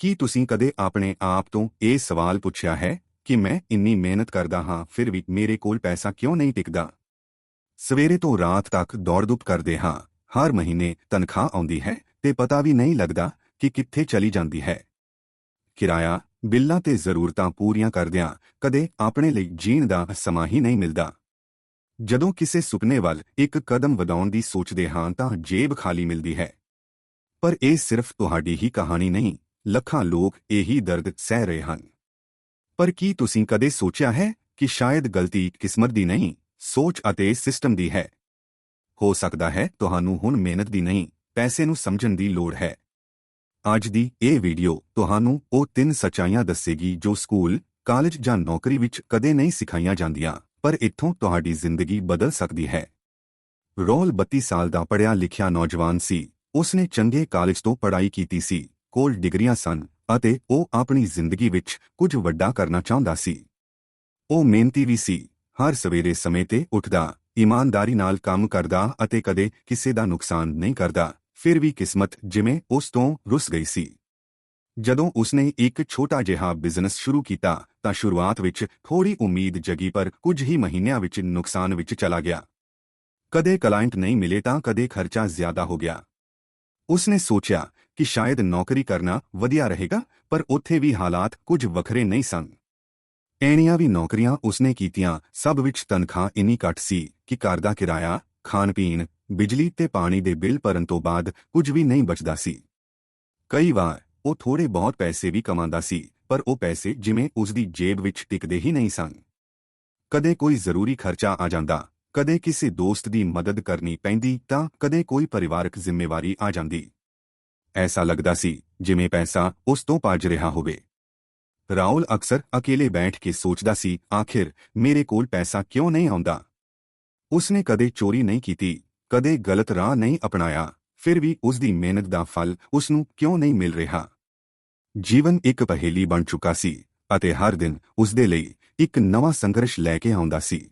ਕੀ ਤੁਸੀਂ ਕਦੇ ਆਪਣੇ ਆਪ ਤੋਂ ਇਹ ਸਵਾਲ ਪੁੱਛਿਆ ਹੈ ਕਿ ਮੈਂ ਇੰਨੀ ਮਿਹਨਤ ਕਰਦਾ ਹਾਂ, ਫਿਰ ਵੀ ਮੇਰੇ ਕੋਲ ਪੈਸਾ ਕਿਉਂ ਨਹੀਂ ਟਿਕਦਾ? ਸਵੇਰੇ ਤੋਂ ਰਾਤ ਤੱਕ ਦੌੜ-ਦੁਪ ਕਰਦੇ ਹਾਂ। ਹਰ ਮਹੀਨੇ ਤਨਖਾਹ ਆਉਂਦੀ ਹੈ ਤੇ ਪਤਾ ਵੀ ਨਹੀਂ ਲੱਗਦਾ ਕਿ ਕਿੱਥੇ ਚਲੀ ਜਾਂਦੀ ਹੈ। ਕਿਰਾਇਆ, ਬਿੱਲਾਂ ਤੇ ਜ਼ਰੂਰਤਾਂ ਪੂਰੀਆਂ ਕਰਦਿਆਂ ਕਦੇ ਆਪਣੇ ਲਈ ਜੀਣ ਦਾ ਸਮਾਂ ਹੀ ਨਹੀਂ ਮਿਲਦਾ। ਜਦੋਂ ਕਿਸੇ ਸੁਪਨੇ ਵੱਲ ਇੱਕ ਕਦਮ ਵਧਾਉਣ ਦੀ ਸੋਚਦੇ ਹਾਂ ਤਾਂ ਜੇਬ ਖਾਲੀ ਮਿਲਦੀ ਹੈ। ਪਰ ਇਹ ਸਿਰਫ ਤੁਹਾਡੀ ਹੀ ਕਹਾਣੀ ਨਹੀਂ ਲੱਖਾਂ ਲੋਕ ਇਹੀ ਦਰਦ ਸਹਿ ਰਹੇ ਹਨ। ਪਰ ਕੀ ਤੁਸੀਂ ਕਦੇ ਸੋਚਿਆ ਹੈ ਕਿ ਸ਼ਾਇਦ ਗਲਤੀ ਕਿਸਮਤ ਦੀ ਨਹੀਂ, ਸੋਚ ਅਤੇ ਸਿਸਟਮ ਦੀ ਹੈ? ਹੋ ਸਕਦਾ ਹੈ ਤੁਹਾਨੂੰ ਹੁਣ ਮਿਹਨਤ ਦੀ ਨਹੀਂ, ਪੈਸੇ ਨੂੰ ਸਮਝਣ ਦੀ ਲੋੜ ਹੈ। ਅੱਜ ਦੀ ਇਹ ਵੀਡੀਓ ਤੁਹਾਨੂੰ ਉਹ ਤਿੰਨ ਸੱਚਾਈਆਂ ਦੱਸੇਗੀ ਜੋ ਸਕੂਲ, ਕਾਲਜ ਜਾਂ ਨੌਕਰੀ ਵਿੱਚ ਕਦੇ ਨਹੀਂ ਸਿਖਾਈਆਂ ਜਾਂਦੀਆਂ, ਪਰ ਇੱਥੋਂ ਤੁਹਾਡੀ ਜ਼ਿੰਦਗੀ ਬਦਲ ਸਕਦੀ ਹੈ। ਰੋਲ 32 ਸਾਲ ਦਾ ਪੜਿਆ ਲਿਖਿਆ ਨੌਜਵਾਨ ਸੀ। ਉਸਨੇ ਚੰਗੇ ਕਾਲਜ ਤੋਂ ਪੜ੍ਹਾਈ ਕੀਤੀ ਸੀ। ਕੋਲ ਡਿਗਰੀਆਂ ਸਨ ਅਤੇ ਉਹ ਆਪਣੀ ਜ਼ਿੰਦਗੀ ਵਿੱਚ ਕੁਝ ਵੱਡਾ ਕਰਨਾ ਚਾਹੁੰਦਾ ਸੀ। ਉਹ ਮਿਹਨਤੀ ਵੀ ਸੀ। ਹਰ ਸਵੇਰੇ ਸਮੇਂ ਤੇ ਉੱਠਦਾ, ਇਮਾਨਦਾਰੀ ਨਾਲ ਕੰਮ ਕਰਦਾ ਅਤੇ ਕਦੇ ਕਿਸੇ ਦਾ ਨੁਕਸਾਨ ਨਹੀਂ ਕਰਦਾ, ਫਿਰ ਵੀ ਕਿਸਮਤ ਜਿਵੇਂ ਉਸ ਤੋਂ ਰੁੱਸ ਗਈ ਸੀ। ਜਦੋਂ ਉਸਨੇ ਇੱਕ ਛੋਟਾ ਜਿਹਾ ਬਿਜ਼ਨਸ ਸ਼ੁਰੂ ਕੀਤਾ, ਤਾਂ ਸ਼ੁਰੂਆਤ ਵਿੱਚ ਥੋੜੀ ਉਮੀਦ ਜਗੀ ਪਰ ਕੁਝ ਹੀ ਮਹੀਨਿਆਂ ਵਿੱਚ ਨੁਕਸਾਨ ਵਿੱਚ ਚਲਾ ਗਿਆ। ਕਦੇ ਕਲਾਇੰਟ ਨਹੀਂ ਮਿਲੇ ਤਾਂ ਕਦੇ ਖਰਚਾ ਜ਼ਿਆਦਾ ਹੋ ਗਿਆ। ਉਸਨੇ ਸੋਚਿਆ ਕਿ ਸ਼ਾਇਦ ਨੌਕਰੀ ਕਰਨਾ ਵਧੀਆ ਰਹੇਗਾ, ਪਰ ਉੱਥੇ ਵੀ ਹਾਲਾਤ ਕੁਝ ਵੱਖਰੇ ਨਹੀਂ ਸਨ। ਐਣੀਆਂ ਵੀ ਨੌਕਰੀਆਂ ਉਸਨੇ ਕੀਤੀਆਂ, ਸਭ ਵਿੱਚ ਤਨਖਾਹ ਇੰਨੀ ਘੱਟ ਸੀ ਕਿ ਘਰ ਦਾ ਕਿਰਾਇਆ ਖਾਣ ਪੀਣ ਬਿਜਲੀ ਤੇ ਪਾਣੀ ਦੇ ਬਿੱਲ ਭਰਨ ਤੋਂ ਬਾਅਦ ਕੁਝ ਵੀ ਨਹੀਂ ਬਚਦਾ ਸੀ। ਕਈ ਵਾਰ ਉਹ ਥੋੜੇ ਬਹੁਤ ਪੈਸੇ ਵੀ ਕਮਾਉਂਦਾ ਸੀ, ਪਰ ਉਹ ਪੈਸੇ ਜਿਵੇਂ ਉਸਦੀ ਜੇਬ ਵਿੱਚ ਟਿਕਦੇ ਹੀ ਨਹੀਂ ਸਨ। ਕਦੇ ਕੋਈ ਜ਼ਰੂਰੀ ਖਰਚਾ ਆ ਜਾਂਦਾ, ਕਦੇ ਕਿਸੇ ਦੋਸਤ ਦੀ ਮਦਦ ਕਰਨੀ ਪੈਂਦੀ ਤਾਂ ਕਦੇ ਕੋਈ ਪਰਿਵਾਰਕ ਜ਼ਿੰਮੇਵਾਰੀ ਆ ਜਾਂਦੀ। ਐਸਾ ਲੱਗਦਾ ਸੀ ਜਿਵੇਂ ਪੈਸਾ ਉਸ ਤੋਂ ਭੱਜ ਰਿਹਾ ਹੋਵੇ। ਰਾਹੁਲ ਅਕਸਰ ਅਕੇਲੇ ਬੈਠ ਕੇ ਸੋਚਦਾ ਸੀ, ਆਖਿਰ ਮੇਰੇ ਕੋਲ ਪੈਸਾ ਕਿਉਂ ਨਹੀਂ ਆਉਂਦਾ? ਉਸਨੇ ਕਦੇ ਚੋਰੀ ਨਹੀਂ ਕੀਤੀ, ਕਦੇ ਗਲਤ ਰਾਹ ਨਹੀਂ ਅਪਣਾਇਆ, ਫਿਰ ਵੀ ਉਸ ਦੀ ਮਿਹਨਤ ਦਾ ਫਲ ਉਸ ਨੂੰ ਕਿਉਂ ਨਹੀਂ ਮਿਲ ਰਿਹਾ? ਜੀਵਨ ਇੱਕ ਪਹੇਲੀ ਬਣ ਚੁੱਕਾ ਸੀ ਅਤੇ ਹਰ ਦਿਨ ਉਸ ਦੇ ਲਈ ਇੱਕ ਨਵਾਂ ਸੰਘਰਸ਼ ਲੈ ਕੇ ਆਉਂਦਾ ਸੀ।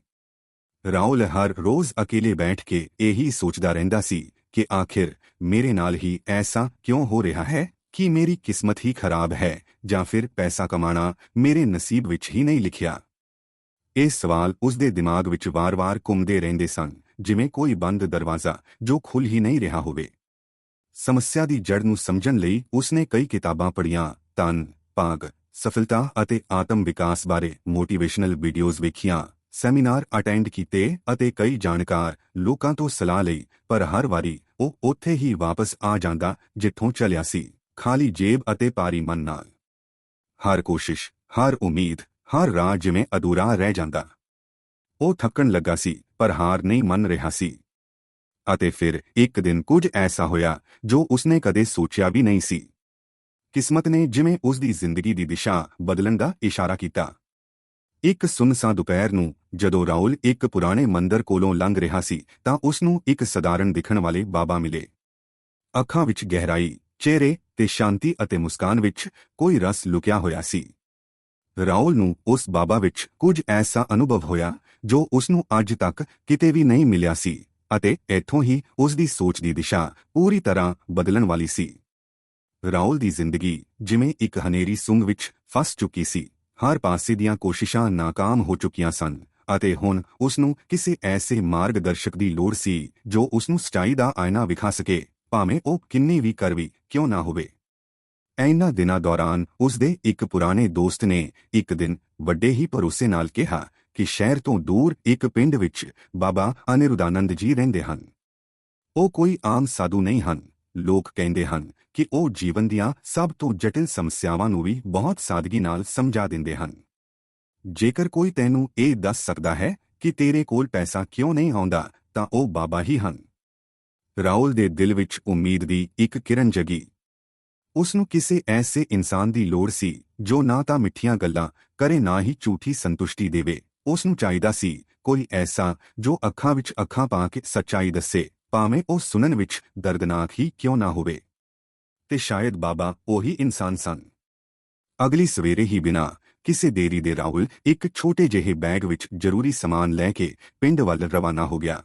ਰਾਉਲ ਹਰ ਰੋਜ਼ ਅਕੇਲੇ ਬੈਠ ਕੇ ਇਹੀ ਸੋਚਦਾ ਰਹਿੰਦਾ ਸੀ ਕਿ ਆਖਿਰ ਮੇਰੇ ਨਾਲ ਹੀ ਐਸਾ ਕਿਉਂ ਹੋ ਰਿਹਾ ਹੈ? ਕਿ ਮੇਰੀ ਕਿਸਮਤ ਹੀ ਖਰਾਬ ਹੈ ਜਾਂ ਫਿਰ ਪੈਸਾ ਕਮਾਣਾ ਮੇਰੇ ਨਸੀਬ ਵਿੱਚ ਹੀ ਨਹੀਂ ਲਿਖਿਆ? ਇਹ ਸਵਾਲ ਉਸ ਦੇ ਦਿਮਾਗ ਵਿੱਚ ਵਾਰ-ਵਾਰ ਘੁੰਮਦੇ ਰਹਿੰਦੇ ਸਨ, ਜਿਵੇਂ ਕੋਈ ਬੰਦ ਦਰਵਾਜ਼ਾ ਜੋ ਖੁੱਲ ਹੀ ਨਹੀਂ ਰਿਹਾ ਹੋਵੇ। ਸਮੱਸਿਆ ਦੀ ਜੜ ਨੂੰ ਸਮਝਣ ਲਈ ਉਸਨੇ ਕਈ ਕਿਤਾਬਾਂ ਪੜ੍ਹੀਆਂ ਤਨ ਭਾਗ, ਸਫਲਤਾ ਅਤੇ ਆਤਮ ਵਿਕਾਸ ਬਾਰੇ ਮੋਟੀਵੇਸ਼ਨਲ ਵੀਡੀਓਜ਼ ਵੇਖੀਆਂ। ਸੈਮੀਨਾਰ ਅਟੈਂਡ ਕੀਤੇ ਅਤੇ ਕਈ ਜਾਣਕਾਰ ਲੋਕਾਂ ਤੋਂ ਸਲਾਹ ਲਈ, ਪਰ ਹਰ ਵਾਰੀ ਉਹ ਉੱਥੇ ਹੀ ਵਾਪਸ ਆ ਜਾਂਦਾ ਜਿੱਥੋਂ ਚਲਿਆ ਸੀ, ਖਾਲੀ ਜੇਬ ਅਤੇ ਪਾਰੀ ਮਨ ਨਾਲ। ਹਰ ਕੋਸ਼ਿਸ਼, ਹਰ ਉਮੀਦ, ਹਰ ਰਾਹ ਜਿਵੇਂ ਅਧੂਰਾ ਰਹਿ ਜਾਂਦਾ। ਉਹ ਥੱਕਣ ਲੱਗਾ ਸੀ, ਪਰ ਹਾਰ ਨਹੀਂ ਮੰਨ ਰਿਹਾ ਸੀ। ਅਤੇ ਫਿਰ ਇੱਕ ਦਿਨ ਕੁਝ ਐਸਾ ਹੋਇਆ ਜੋ ਉਸਨੇ ਕਦੇ ਸੋਚਿਆ ਵੀ ਨਹੀਂ ਸੀ। ਕਿਸਮਤ ਨੇ ਜਿਵੇਂ ਉਸ ਦੀ ਜ਼ਿੰਦਗੀ ਦੀ ਦਿਸ਼ਾ ਬਦਲਣ ਦਾ ਇਸ਼ਾਰਾ ਕੀਤਾ। ਇੱਕ ਸੁਨਸਾਨ ਦੁਪਹਿਰ ਨੂੰ, ਜਦੋਂ ਰਾਉਲ ਇੱਕ ਪੁਰਾਣੇ ਮੰਦਰ ਕੋਲੋਂ ਲੰਘ ਰਿਹਾ ਸੀ, ਤਾਂ ਉਸ ਨੂੰ ਇੱਕ ਸਧਾਰਨ ਦਿਖਣ ਵਾਲੇ ਬਾਬਾ ਮਿਲੇ। ਅੱਖਾਂ ਵਿੱਚ ਗਹਿਰਾਈ, ਚਿਹਰੇ ਤੇ ਸ਼ਾਂਤੀ ਅਤੇ ਮੁਸਕਾਨ ਵਿੱਚ ਕੋਈ ਰਸ ਲੁਕਿਆ ਹੋਇਆ ਸੀ। ਰਾਉਲ ਨੂੰ ਉਸ ਬਾਬਾ ਵਿੱਚ ਕੁਝ ਐਸਾ ਅਨੁਭਵ ਹੋਇਆ, ਜੋ ਉਸ ਨੂੰ ਅੱਜ ਤੱਕ ਕਿਤੇ ਵੀ ਨਹੀਂ ਮਿਲਿਆ ਸੀ, ਅਤੇ ਇੱਥੋਂ ਹੀ ਉਸ ਦੀ ਸੋਚ ਦੀ ਦਿਸ਼ਾ ਪੂਰੀ ਤਰ੍ਹਾਂ ਬਦਲਣ ਵਾਲੀ ਸੀ। ਰਾਉਲ ਦੀ ਜ਼ਿੰਦਗੀ ਜਿਵੇਂ ਇੱਕ ਹਨੇਰੀ ਸੁੰਗ ਵਿੱਚ ਫਸ ਚੁੱਕੀ ਸੀ। ਹਰ ਪਾਸੇ ਦੀਆਂ ਕੋਸ਼ਿਸ਼ਾਂ ناکਾਮ ਹੋ ਚੁੱਕੀਆਂ ਸਨ ਅਤੇ ਹੁਣ ਉਸ ਨੂੰ ਕਿਸੇ ਐਸੇ ਮਾਰਗਦਰਸ਼ਕ ਦੀ ਲੋੜ ਸੀ ਜੋ ਉਸ ਨੂੰ ਸਚਾਈ ਦਾ ਆਇਨਾ ਵਿਖਾ ਸਕੇ, ਭਾਵੇਂ ਉਹ ਕਿੰਨੀ ਵੀ ਕਰਵੀ ਕਿਉਂ ਨਾ ਹੋਵੇ। ਐਨਾ ਦਿਨਾਂ ਦੌਰਾਨ ਉਸ ਦੇ ਇੱਕ ਪੁਰਾਣੇ ਦੋਸਤ ਨੇ ਇੱਕ ਦਿਨ ਵੱਡੇ ਹੀ ਭਰੋਸੇ ਨਾਲ ਕਿਹਾ ਕਿ ਸ਼ਹਿਰ ਤੋਂ ਦੂਰ ਇੱਕ ਪਿੰਡ ਵਿੱਚ ਬਾਬਾ ਅਨਿਰੁਦਾਨੰਦ ਜੀ ਰਹਿੰਦੇ ਹਨ। ਉਹ ਕੋਈ ਆਮ ਸਾਧੂ ਨਹੀਂ ਹਨ। ਲੋਕ ਕਹਿੰਦੇ ਹਨ ਕਿ ਉਹ ਜੀਵਨ ਦੀਆਂ ਸਭ ਤੋਂ ਜਟਿਲ ਸਮੱਸਿਆਵਾਂ ਨੂੰ ਵੀ ਬਹੁਤ ਸਾਦਗੀ ਨਾਲ ਸਮਝਾ ਦਿੰਦੇ ਹਨ। ਜੇਕਰ ਕੋਈ ਤੈਨੂੰ ਇਹ ਦੱਸ ਸਕਦਾ ਹੈ ਕਿ ਤੇਰੇ ਕੋਲ ਪੈਸਾ ਕਿਉਂ ਨਹੀਂ ਆਉਂਦਾ, ਤਾਂ ਉਹ ਬਾਬਾ ਹੀ ਹਨ। ਰਾਹੁਲ ਦੇ ਦਿਲ ਵਿੱਚ ਉਮੀਦ ਦੀ ਇੱਕ ਕਿਰਨ ਜਗੀ। ਉਸ ਨੂੰ ਕਿਸੇ ਐਸੇ ਇਨਸਾਨ ਦੀ ਲੋੜ ਸੀ ਜੋ ਨਾ ਤਾਂ ਮਿੱਠੀਆਂ ਗੱਲਾਂ ਕਰੇ ਨਾ ਹੀ ਝੂਠੀ ਸੰਤੁਸ਼ਟੀ ਦੇਵੇ। ਉਸ ਨੂੰ ਚਾਹੀਦਾ ਸੀ ਕੋਈ ਐਸਾ ਜੋ ਅੱਖਾਂ ਵਿੱਚ ਅੱਖਾਂ ਪਾ ਕੇ ਸੱਚਾਈ ਦੱਸੇ। ਭਾਵੇਂ ਉਹ ਸੁਣਨ ਵਿੱਚ ਦਰਦਨਾਕ ਹੀ ਕਿਉਂ ਨਾ ਹੋਵੇ। ਤੇ ਸ਼ਾਇਦ ਬਾਬਾ ਉਹੀ ਇਨਸਾਨ ਸਨ। ਅਗਲੀ ਸਵੇਰੇ ਹੀ ਬਿਨਾ ਕਿਸੇ ਦੇਰੀ ਦੇ ਰਾਹੁਲ ਇੱਕ ਛੋਟੇ ਜਿਹੇ ਬੈਗ ਵਿੱਚ ਜ਼ਰੂਰੀ ਸਮਾਨ ਲੈ ਕੇ ਪਿੰਡ ਵੱਲ ਰਵਾਨਾ ਹੋ ਗਿਆ।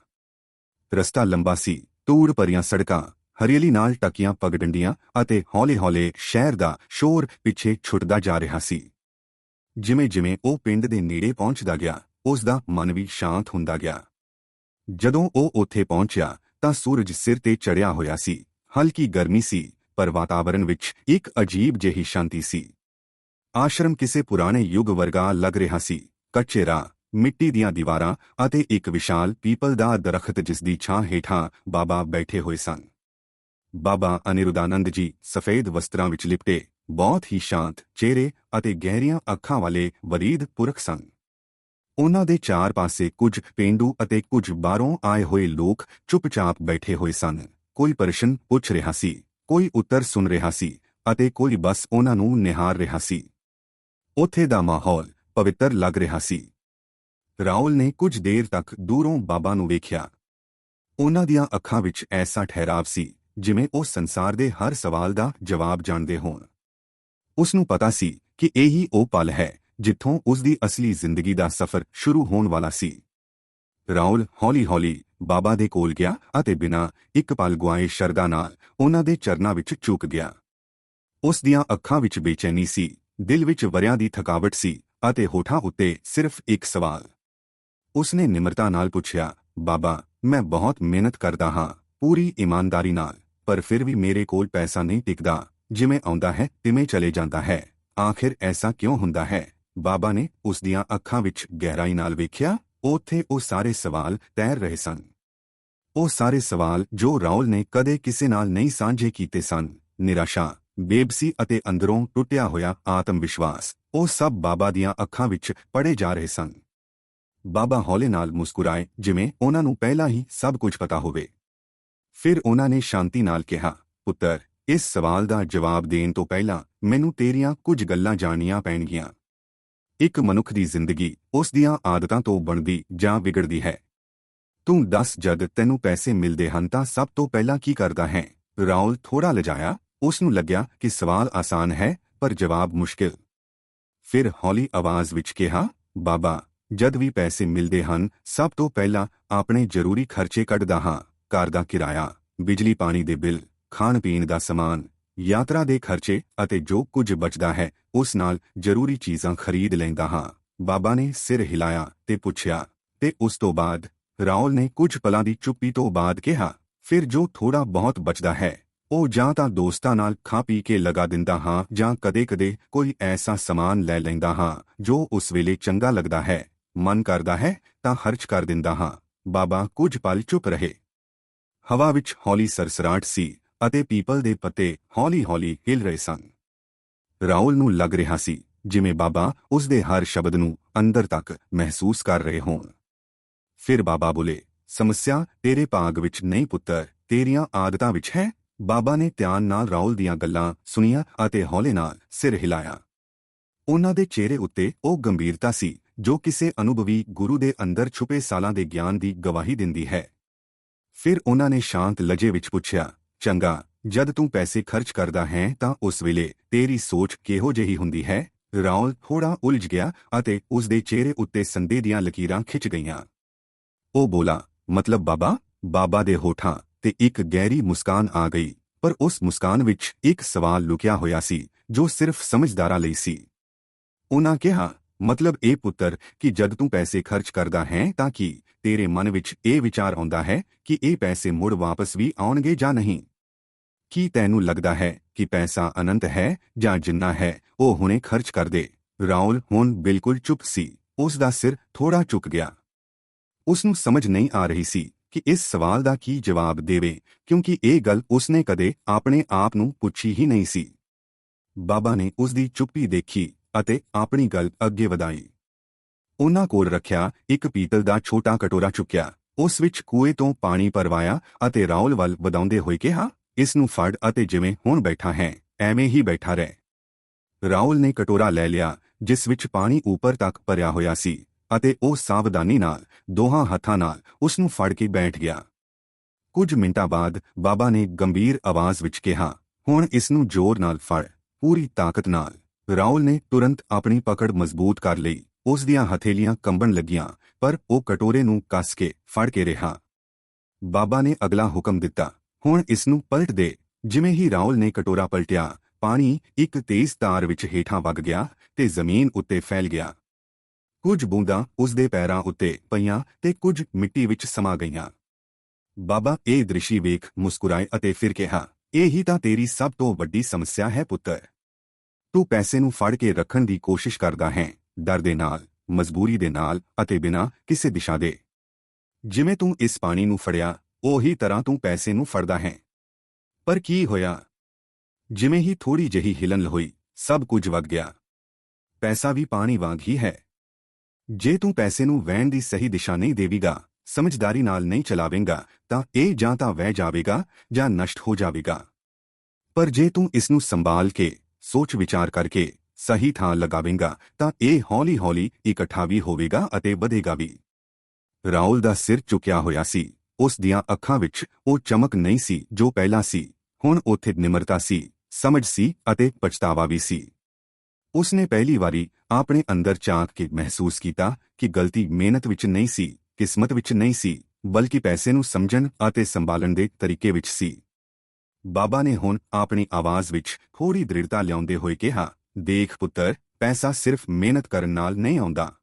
ਰਸਤਾ ਲੰਬਾ ਸੀ, ਤੂੜ ਭਰੀਆਂ ਸੜਕਾਂ ਹਰੀਅਲੀ ਨਾਲ ਟਕੀਆਂ ਪਗਡੰਡੀਆਂ ਅਤੇ ਹੌਲੇ-ਹੌਲੇ ਸ਼ਹਿਰ ਦਾ ਸ਼ੋਰ ਪਿੱਛੇ ਛੁੱਟਦਾ ਜਾ ਰਿਹਾ ਸੀ। ਜਿਵੇਂ-ਜਿਵੇਂ ਉਹ ਪਿੰਡ ਦੇ ਨੇੜੇ ਪਹੁੰਚਦਾ ਗਿਆ ਉਸ ਦਾ ਮਨ ਵੀ ਸ਼ਾਂਤ ਹੁੰਦਾ ਗਿਆ। ਜਦੋਂ ਉਹ ਉੱਥੇ ਪਹੁੰਚਿਆ ਤਾਂ ਸੂਰਜ ਸਿਰ ਤੇ ਚੜਿਆ ਹੋਇਆ ਸੀ। ਹਲਕੀ ਗਰਮੀ ਸੀ, ਪਰ ਵਾਤਾਵਰਣ ਵਿੱਚ ਇੱਕ ਅਜੀਬ ਜਿਹੀ ਸ਼ਾਂਤੀ ਸੀ। ਆਸ਼ਰਮ ਕਿਸੇ ਪੁਰਾਣੇ ਯੁੱਗ ਵਰਗਾ ਲੱਗ ਰਿਹਾ ਸੀ। ਕੱਚੇ ਰਾਹ ਮਿੱਟੀ ਦੀਆਂ ਦੀਵਾਰਾਂ ਅਤੇ ਇੱਕ ਵਿਸ਼ਾਲ ਪੀਪਲ ਦਾ ਦਰਖਤ ਜਿਸ ਦੀ ਛਾਂ ਹੇਠਾਂ ਬਾਬਾ ਬੈਠੇ ਹੋਏ ਸਨ। ਬਾਬਾ ਅਨਿਰੁਦਾਨੰਦ ਜੀ ਸਫੇਦ ਵਸਤਰਾਂ ਵਿੱਚ ਲਿਪਟੇ, ਬਹੁਤ ਹੀ ਸ਼ਾਂਤ, ਚਿਹਰੇ ਅਤੇ ਗਹਿਰੀਆਂ ਅੱਖਾਂ ਵਾਲੇ ਵਰੀਦ ਪੁਰਖ ਸਨ। ਉਹਨਾਂ ਦੇ ਚਾਰ ਪਾਸੇ ਕੁਝ ਪੇਂਡੂ ਅਤੇ ਕੁਝ ਬਾਹਰੋਂ ਆਏ ਹੋਏ ਲੋਕ ਚੁੱਪਚਾਪ ਬੈਠੇ ਹੋਏ ਸਨ। ਕੋਈ ਪ੍ਰਸ਼ਨ ਪੁੱਛ ਰਿਹਾ ਸੀ, ਕੋਈ ਉੱਤਰ ਸੁਣ ਰਿਹਾ ਸੀ ਅਤੇ ਕੋਈ ਬਸ ਉਹਨਾਂ ਨੂੰ ਨਿਹਾਰ ਰਿਹਾ ਸੀ। ਉੱਥੇ ਦਾ ਮਾਹੌਲ ਪਵਿੱਤਰ ਲੱਗ ਰਿਹਾ ਸੀ। ਰਾਹੁਲ ਨੇ ਕੁਝ ਦੇਰ ਤੱਕ ਦੂਰੋਂ ਬਾਬਾ ਨੂੰ ਵੇਖਿਆ। ਉਹਨਾਂ ਦੀਆਂ ਅੱਖਾਂ ਵਿੱਚ ਐਸਾ ਠਹਿਰਾਵ ਸੀ ਜਿਵੇਂ ਉਹ ਸੰਸਾਰ ਦੇ ਹਰ ਸਵਾਲ ਦਾ ਜਵਾਬ ਜਾਣਦੇ ਹੋਣ। ਉਸ ਨੂੰ ਪਤਾ ਸੀ ਕਿ ਇਹੀ ਉਹ ਪਲ ਹੈ ਜਿੱਥੋਂ ਉਸ ਦੀ ਅਸਲੀ ਜ਼ਿੰਦਗੀ ਦਾ ਸਫ਼ਰ ਸ਼ੁਰੂ ਹੋਣ ਵਾਲਾ ਸੀ। ਰਾਉਲ ਹੌਲੀ-ਹੌਲੀ ਬਾਬਾ ਦੇ ਕੋਲ ਗਿਆ ਅਤੇ ਬਿਨਾਂ ਇੱਕ ਪਲ ਗੁਆਏ ਸ਼ਰਧਾ ਨਾਲ ਉਹਨਾਂ ਦੇ ਚਰਨਾਂ ਵਿੱਚ ਝੁਕ ਗਿਆ। ਉਸ ਦੀਆਂ ਅੱਖਾਂ ਵਿੱਚ ਬੇਚੈਨੀ ਸੀ, ਦਿਲ ਵਿੱਚ ਵਰਿਆਂ ਦੀ ਥਕਾਵਟ ਸੀ ਅਤੇ ਹੋਠਾਂ ਉੱਤੇ ਸਿਰਫ ਇੱਕ ਸਵਾਲ। ਉਸਨੇ ਨਿਮਰਤਾ ਨਾਲ ਪੁੱਛਿਆ, ਬਾਬਾ, ਮੈਂ ਬਹੁਤ ਮਿਹਨਤ ਕਰਦਾ ਹਾਂ, ਪੂਰੀ ਇਮਾਨਦਾਰੀ ਨਾਲ, ਪਰ ਫਿਰ ਵੀ ਮੇਰੇ ਕੋਲ ਪੈਸਾ ਨਹੀਂ ਟਿਕਦਾ, ਜਿਵੇਂ ਆਉਂਦਾ ਹੈ, ਤਿਵੇਂ ਚਲੇ ਜਾਂਦਾ ਹੈ। ਆਖਿਰ ਐਸਾ ਕਿਉਂ ਹੁੰਦਾ ਹੈ? ਬਾਬਾ ਨੇ ਉਸ ਦੀਆਂ ਅੱਖਾਂ ਵਿੱਚ ਗਹਿਰਾਈ ਨਾਲ ਵੇਖਿਆ, ਉੱਥੇ ਉਹ ਸਾਰੇ ਸਵਾਲ ਤੈਰ ਰਹੇ ਸਨ। ਉਹ ਸਾਰੇ ਸਵਾਲ ਜੋ ਰਾਉਲ ਨੇ ਕਦੇ ਕਿਸੇ ਨਾਲ ਨਹੀਂ ਸਾਂਝੇ ਕੀਤੇ ਸਨ। ਨਿਰਾਸ਼ਾ, ਬੇਬਸੀ ਅਤੇ ਅੰਦਰੋਂ ਟੁੱਟਿਆ ਹੋਇਆ ਆਤਮ ਵਿਸ਼ਵਾਸ ਉਹ ਸਭ ਬਾਬਾ ਦੀਆਂ ਅੱਖਾਂ ਵਿੱਚ ਪੜੇ ਜਾ ਰਹੇ ਸਨ। ਬਾਬਾ ਹੌਲੇ ਨਾਲ ਮੁਸਕਰਾਏ, ਜਿਵੇਂ ਉਹਨਾਂ ਨੂੰ ਪਹਿਲਾਂ ਹੀ ਸਭ ਕੁਝ ਪਤਾ ਹੋਵੇ। ਫਿਰ ਉਹਨਾਂ ਨੇ ਸ਼ਾਂਤੀ ਨਾਲ ਕਿਹਾ, ਪੁੱਤਰ, ਇਸ ਸਵਾਲ ਦਾ ਜਵਾਬ ਦੇਣ ਤੋਂ ਪਹਿਲਾਂ ਮੈਨੂੰ ਤੇਰੀਆਂ ਕੁਝ ਗੱਲਾਂ ਜਾਣੀਆਂ ਪੈਣਗੀਆਂ। ਇੱਕ ਮਨੁੱਖ ਦੀ ਜ਼ਿੰਦਗੀ ਉਸ ਦੀਆਂ ਆਦਤਾਂ ਤੋਂ ਬਣਦੀ ਜਾਂ ਵਿਗੜਦੀ ਹੈ। ਤੂੰ ਦੱਸ ਜਦ ਤੈਨੂੰ ਪੈਸੇ ਮਿਲਦੇ ਹਨ ਤਾਂ ਸਭ ਤੋਂ ਪਹਿਲਾਂ ਕੀ ਕਰਦਾ ਹੈ? ਰਾਉਲ ਥੋੜਾ ਲਜਾਇਆ ਉਸ ਨੂੰ ਲੱਗਿਆ ਕਿ ਸਵਾਲ ਆਸਾਨ ਹੈ, ਪਰ ਜਵਾਬ ਮੁਸ਼ਕਿਲ। ਫਿਰ ਹੌਲੀ ਆਵਾਜ਼ ਵਿੱਚ ਕਿਹਾ, ਬਾਬਾ, ਜਦ ਵੀ ਪੈਸੇ ਮਿਲਦੇ ਹਨ, ਸਭ ਤੋਂ ਪਹਿਲਾਂ ਆਪਣੇ ਜ਼ਰੂਰੀ ਖਰਚੇ ਕੱਢਦਾ ਹਾਂ। ਘਰ ਦਾ ਕਿਰਾਇਆ, ਬਿਜਲੀ, ਪਾਣੀ ਦੇ ਬਿੱਲ ਖਾਣ ਪੀਣ ਦਾ ਸਮਾਨ ਯਾਤਰਾ ਦੇ ਖਰਚੇ ਅਤੇ ਜੋ ਕੁਝ ਬਚਦਾ ਹੈ, ਉਸ ਨਾਲ ਜ਼ਰੂਰੀ ਚੀਜ਼ਾਂ ਖਰੀਦ ਲੈਂਦਾ ਹਾਂ। ਬਾਬਾ ਨੇ ਸਿਰ ਹਿਲਾਇਆ ਤੇ ਪੁੱਛਿਆ, ਤੇ ਉਸ ਤੋਂ ਬਾਅਦ? ਰਾਉਲ ਨੇ ਕੁਝ ਪਲਾਂ ਦੀ ਚੁੱਪੀ ਤੋਂ ਬਾਅਦ ਕਿਹਾ, ਫਿਰ ਜੋ ਥੋੜਾ ਬਹੁਤ ਬਚਦਾ ਹੈ, ਉਹ ਜਾਂ ਤਾਂ ਦੋਸਤਾਂ ਨਾਲ ਖਾ ਪੀ ਕੇ ਲਗਾ ਦਿੰਦਾ ਹਾਂ ਜਾਂ ਕਦੇ-ਕਦੇ ਕੋਈ ਐਸਾ ਸਮਾਨ ਲੈ ਲੈਂਦਾ ਹਾਂ, ਜੋ ਉਸ ਵੇਲੇ ਚੰਗਾ ਲੱਗਦਾ ਹੈ। ਮਨ ਕਰਦਾ ਹੈ ਤਾਂ ਖਰਚ ਕਰ ਦਿੰਦਾ ਹਾਂ। ਬਾਬਾ ਕੁਝ ਪਲ ਚੁੱਪ ਰਹੇ। ਹਵਾ ਵਿੱਚ ਹੌਲੀ ਸਰਸਰਾਟ ਸੀ। ਅਤੇ ਪੀਪਲ ਦੇ ਪੱਤੇ ਹੌਲੀ-ਹੌਲੀ ਹਿਲ ਰਹੇ ਸਨ। ਰਾਉਲ ਨੂੰ ਲੱਗ ਰਿਹਾ ਸੀ, ਜਿਵੇਂ ਬਾਬਾ ਉਸ ਦੇ ਹਰ ਸ਼ਬਦ ਨੂੰ ਅੰਦਰ ਤੱਕ ਮਹਿਸੂਸ ਕਰ ਰਹੇ ਹੋਣ। ਫਿਰ ਬਾਬਾ ਬੋਲੇ, ਸਮੱਸਿਆ ਤੇਰੇ ਭਾਗ ਵਿੱਚ ਨਹੀਂ ਪੁੱਤਰ, ਤੇਰੀਆਂ ਆਦਤਾਂ ਵਿੱਚ ਹੈ? ਬਾਬਾ ਨੇ ਧਿਆਨ ਨਾਲ ਰਾਉਲ ਦੀਆਂ ਗੱਲਾਂ ਸੁਣੀਆਂ ਅਤੇ ਹੌਲੇ ਨਾਲ ਸਿਰ ਹਿਲਾਇਆ। ਉਹਨਾਂ ਦੇ ਚਿਹਰੇ ਉੱਤੇ ਉਹ ਗੰਭੀਰਤਾ ਸੀ, ਜੋ ਕਿਸੇ ਅਨੁਭਵੀ ਗੁਰੂ ਦੇ ਅੰਦਰ ਛੁਪੇ ਸਾਲਾਂ ਦੇ ਗਿਆਨ ਦੀ ਗਵਾਹੀ ਦਿੰਦੀ ਹੈ। ਫਿਰ ਉਹਨਾਂ ਨੇ ਸ਼ਾਂਤ ਲਜੇ ਵਿੱਚ ਪੁੱਛਿਆ ਚੰਗਾ, ਜਦ ਤੂੰ ਪੈਸੇ ਖਰਚ ਕਰਦਾ ਹੈ ਤਾਂ ਉਸ ਵੇਲੇ ਤੇਰੀ ਸੋਚ ਕਿਹੋ ਜਿਹੀ ਹੁੰਦੀ ਹੈ? ਰਾਉਲ ਥੋੜਾ ਉਲਝ ਗਿਆ ਅਤੇ ਉਸ ਦੇ ਚਿਹਰੇ ਉੱਤੇ ਸੰਦੇ ਦੀਆਂ ਲਕੀਰਾਂ ਖਿੱਚ ਗਈਆਂ। ਉਹ ਬੋਲਾ, ਮਤਲਬ ਬਾਬਾ? ਬਾਬਾ ਦੇ ਹੋਠਾਂ ਤੇ ਇੱਕ ਗਹਿਰੀ ਮੁਸਕਾਨ ਆ ਗਈ, ਪਰ ਉਸ ਮੁਸਕਾਨ ਵਿੱਚ ਇੱਕ ਸਵਾਲ ਲੁਕਿਆ ਹੋਇਆ ਸੀ, ਜੋ ਸਿਰਫ ਸਮਝਦਾਰਾਂ ਲਈ ਸੀ। ਉਹਨਾਂ ਕਿਹਾ, ਮਤਲਬ ਇਹ ਪੁੱਤਰ ਕਿ ਜਦ ਤੂੰ ਪੈਸੇ ਖਰਚ ਕਰਦਾ ਹੈ ਤਾਂ ਕਿ ਤੇਰੇ ਮਨ ਵਿੱਚ ਇਹ ਵਿਚਾਰ ਆਉਂਦਾ ਹੈ ਕਿ ਇਹ ਪੈਸੇ ਮੁੜ ਵਾਪਸ ਵੀ ਆਉਣਗੇ ਜਾਂ ਨਹੀਂ? ਕੀ ਤੈਨੂੰ ਲੱਗਦਾ ਹੈ ਕਿ ਪੈਸਾ ਅਨੰਤ ਹੈ ਜਾਂ ਜਿੰਨਾ ਹੈ? ਉਹ ਹੁਣੇ ਖਰਚ ਕਰ ਦੇ। ਰਾਉਲ ਹੁਣ ਬਿਲਕੁਲ ਚੁੱਪ ਸੀ। ਉਸ ਦਾ ਸਿਰ ਥੋੜਾ ਝੁਕ ਗਿਆ। ਉਸ ਨੂੰ ਸਮਝ ਨਹੀਂ ਆ ਰਹੀ ਸੀ ਕਿ ਇਸ ਸਵਾਲ ਦਾ ਕੀ ਜਵਾਬ ਦੇਵੇ, ਕਿਉਂਕਿ ਇਹ ਗੱਲ ਉਸਨੇ ਕਦੇ ਆਪਣੇ ਆਪ ਨੂੰ ਪੁੱਛੀ ਹੀ ਨਹੀਂ ਸੀ। ਬਾਬਾ ਨੇ ਉਸ ਦੀ ਚੁੱਪੀ ਦੇਖੀ ਅਤੇ ਆਪਣੀ ਗੱਲ ਅੱਗੇ ਵਧਾਈ। ਉਹਨਾਂ ਕੋਲ ਰੱਖਿਆ ਇੱਕ ਪੀਤਲ ਦਾ ਛੋਟਾ ਕਟੋਰਾ ਚੁੱਕਿਆ। ਉਸ ਵਿੱਚ ਕੂਏ ਤੋਂ ਪਾਣੀ ਭਰਵਾਇਆ ਅਤੇ ਰਾਉਲ ਵੱਲ ਵਧਾਉਂਦੇ ਹੋਏ ਕਿਹਾ ਇਸ ਨੂੰ ਫੜ ਅਤੇ ਜਿਵੇਂ ਹੁਣ ਬੈਠਾ ਹੈ, ਐਵੇਂ ਹੀ ਬੈਠਾ ਰਹਿ। ਰਾਹੁਲ ਨੇ ਕਟੋਰਾ ਲੈ ਲਿਆ, ਜਿਸ ਵਿੱਚ ਪਾਣੀ ਉੱਪਰ ਤੱਕ ਭਰਿਆ ਹੋਇਆ ਸੀ, ਅਤੇ ਉਹ ਸਾਵਧਾਨੀ ਨਾਲ, ਦੋਹਾਂ ਹੱਥਾਂ ਨਾਲ ਉਸ ਨੂੰ ਫੜ ਕੇ ਬੈਠ ਗਿਆ। ਕੁਝ ਮਿੰਟਾਂ ਬਾਅਦ, ਬਾਬਾ ਨੇ ਗੰਭੀਰ ਆਵਾਜ਼ ਵਿੱਚ ਕਿਹਾ, ਹੁਣ ਇਸ ਨੂੰ ਜ਼ੋਰ ਨਾਲ ਫੜ, ਪੂਰੀ ਤਾਕਤ ਨਾਲ। ਰਾਹੁਲ ਨੇ ਤੁਰੰਤ ਆਪਣੀ ਪਕੜ ਮਜ਼ਬੂਤ ਕਰ ਲਈ, ਉਸ ਦੀਆਂ ਹਥੇਲੀਆਂ ਕੰਬਣ ਲੱਗੀਆਂ, ਪਰ ਉਹ ਕਟੋਰੇ ਨੂੰ ਕੱਸ ਕੇ ਫੜ ਕੇ ਰਿਹਾ। ਬਾਬਾ ਨੇ ਅਗਲਾ ਹੁਕਮ ਦਿੱਤਾ ਹੁਣ ਇਸ ਨੂੰ ਪਲਟ ਦੇ। ਜਿਵੇਂ ਹੀ ਰਾਹੁਲ ਨੇ ਕਟੋਰਾ ਪਲਟਿਆ, ਪਾਣੀ ਇੱਕ ਤੇਜ਼ ਤਾਰ ਵਿੱਚ ਹੇਠਾਂ ਵਗ ਗਿਆ ਤੇ ਜ਼ਮੀਨ ਉੱਤੇ ਫੈਲ ਗਿਆ। ਕੁਝ ਬੂੰਦਾਂ ਉਸ ਦੇ ਪੈਰਾਂ ਉੱਤੇ ਪਈਆਂ ਤੇ ਕੁਝ ਮਿੱਟੀ ਵਿੱਚ ਸਮਾ ਗਈਆਂ। ਬਾਬਾ, ਇਹ ਦ੍ਰਿਸ਼ੀ ਵੇਖ, ਮੁਸਕਰਾਏ ਅਤੇ ਫਿਰ ਕਿਹਾ, ਇਹ ਹੀ ਤਾਂ ਤੇਰੀ ਸਭ ਤੋਂ ਵੱਡੀ ਸਮੱਸਿਆ ਹੈ ਪੁੱਤਰ। ਤੂੰ ਪੈਸੇ ਨੂੰ ਫੜ ਕੇ ਰੱਖਣ ਦੀ ਕੋਸ਼ਿਸ਼ ਕਰਦਾ ਹੈ। ਡਰ ਦੇ ਨਾਲ, ਮਜਬੂਰੀ ਦੇ ਨਾਲ ਅਤੇ ਬਿਨਾਂ ਕਿਸੇ ਦਿਸ਼ਾ ਦੇ। ਜਿਵੇਂ ਤੂੰ ਇਸ ਪਾਣੀ ਨੂੰ ਫੜਿਆ ਉਹੀ ਤਰ੍ਹਾਂ ਤੂੰ ਪੈਸੇ ਨੂੰ ਫੜਦਾ ਹੈ। ਪਰ ਕੀ ਹੋਇਆ? ਜਿਵੇਂ ਹੀ ਥੋੜੀ ਜਿਹੀ ਹਿਲਨ ਹੋਈ, ਸਭ ਕੁਝ ਵਗ ਗਿਆ। ਪੈਸਾ ਵੀ ਪਾਣੀ ਵਾਂਗ ਹੀ ਹੈ। ਜੇ ਤੂੰ ਪੈਸੇ ਨੂੰ ਵਹਿਣ ਦੀ ਸਹੀ ਦਿਸ਼ਾ ਨਹੀਂ ਦੇਵੇਗਾ, ਸਮਝਦਾਰੀ ਨਾਲ ਨਹੀਂ ਚਲਾਵੇਂਗਾ, ਤਾਂ ਇਹ ਜਾਂ ਤਾਂ ਵਹਿ ਜਾਵੇਗਾ ਜਾਂ ਨਸ਼ਟ ਹੋ ਜਾਵੇਗਾ। ਪਰ ਜੇ ਤੂੰ ਇਸ ਨੂੰ ਸੰਭਾਲ ਕੇ, ਸੋਚ ਵਿਚਾਰ ਕਰਕੇ, ਸਹੀ ਥਾਂ ਲਗਾਵੇਂਗਾ, ਤਾਂ ਇਹ ਹੌਲੀ-ਹੌਲੀ ਇਕੱਠਾ ਵੀ ਹੋਵੇਗਾ ਅਤੇ ਵਧੇਗਾ ਵੀ। ਰਾਹੁਲ ਦਾ ਸਿਰ ਝੁਕਿਆ ਹੋਇਆ ਸੀ। ਉਸ ਦੀਆਂ ਅੱਖਾਂ ਵਿੱਚ ਉਹ ਚਮਕ ਨਹੀਂ ਸੀ ਜੋ ਪਹਿਲਾਂ ਸੀ। ਹੁਣ ਉੱਥੇ ਨਿਮਰਤਾ ਸੀ, ਸਮਝ ਸੀ ਅਤੇ ਪਛਤਾਵਾ ਵੀ ਸੀ। ਉਸਨੇ ਪਹਿਲੀ ਵਾਰੀ ਆਪਣੇ ਅੰਦਰ ਚਾਂਕ ਕੇ ਮਹਿਸੂਸ ਕੀਤਾ ਕਿ ਗਲਤੀ ਮਿਹਨਤ ਵਿੱਚ ਨਹੀਂ ਸੀ, ਕਿਸਮਤ ਵਿੱਚ ਨਹੀਂ ਸੀ, ਬਲਕਿ ਪੈਸੇ ਨੂੰ ਸਮਝਣ ਅਤੇ ਸੰਭਾਲਣ ਦੇ ਤਰੀਕੇ ਵਿੱਚ ਸੀ। ਬਾਬਾ ਨੇ ਹੁਣ ਆਪਣੀ ਆਵਾਜ਼ ਵਿੱਚ ਥੋੜੀ ਦ੍ਰਿੜਤਾ ਲਿਆਉਂਦੇ ਹੋਏ ਕਿਹਾ, ਦੇਖ ਪੁੱਤਰ, ਪੈਸਾ ਸਿਰਫ ਮਿਹਨਤ ਕਰਨ ਨਾਲ ਨਹੀਂ ਆਉਂਦਾ।